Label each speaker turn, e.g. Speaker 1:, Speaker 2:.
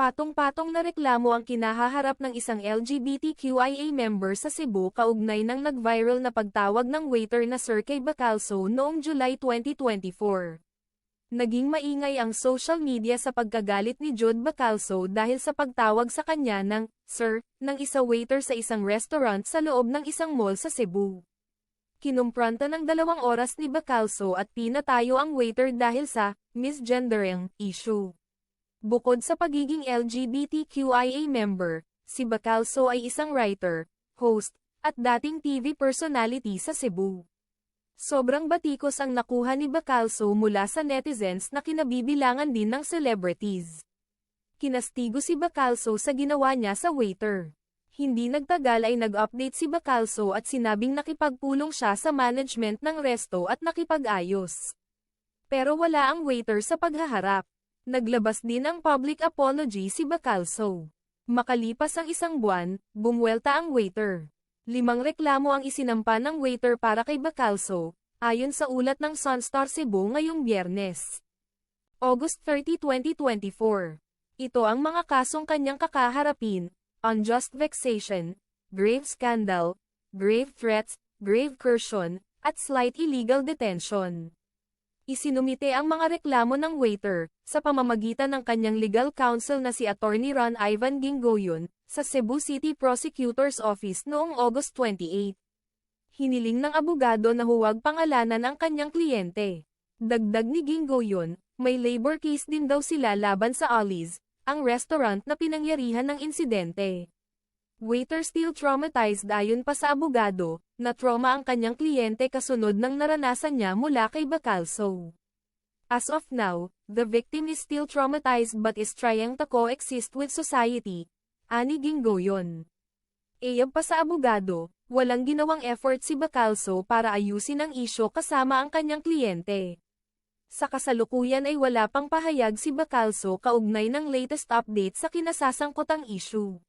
Speaker 1: Patong-patong na reklamo ang kinahaharap ng isang LGBTQIA member sa Cebu kaugnay ng nag-viral na pagtawag ng waiter na Sir Kay Bacalso noong July 2024. Naging maingay ang social media sa pagkagalit ni Jude Bacalso dahil sa pagtawag sa kanya ng Sir ng isa waiter sa isang restaurant sa loob ng isang mall sa Cebu. Kinumpranta ng dalawang oras ni Bacalso at pinatayo ang waiter dahil sa misgendering issue. Bukod sa pagiging LGBTQIA member, si Bacalso ay isang writer, host, at dating TV personality sa Cebu. Sobrang batikos ang nakuha ni Bacalso mula sa netizens na kinabibilangan din ng celebrities. Kinastigo si Bacalso sa ginawa niya sa waiter. Hindi nagtagal ay nag-update si Bacalso at sinabing nakipagpulong siya sa management ng resto at nakipag-ayos. Pero wala ang waiter sa paghaharap. Naglabas din ng public apology si Bacalso. Makalipas ang isang buwan, bumwelta ang waiter. Limang reklamo ang isinampa ng waiter para kay Bacalso, ayon sa ulat ng Sunstar Cebu ngayong biyernes. August 30, 2024. Ito ang mga kasong kanyang kakaharapin, unjust vexation, grave scandal, grave threats, grave coercion, at slight illegal detention. Isinumite ang mga reklamo ng waiter, sa pamamagitan ng kanyang legal counsel na si Attorney Ron Ivan Gingoyon, sa Cebu City Prosecutor's Office noong August 28. Hiniling ng abogado na huwag pangalanan ang kanyang kliyente. Dagdag ni Gingoyon, may labor case din daw sila laban sa Ollie's, ang restaurant na pinangyarihan ng insidente. Waiter still traumatized ayon pa sa abogado, na trauma ang kanyang kliyente kasunod ng naranasan niya mula kay Bacalso. As of now, the victim is still traumatized but is trying to coexist with society, ani Gingoyon. Ayab pa sa abogado, walang ginawang effort si Bacalso para ayusin ang isyo kasama ang kanyang kliyente. Sa kasalukuyan ay wala pang pahayag si Bacalso kaugnay ng latest update sa kinasasangkotang issue.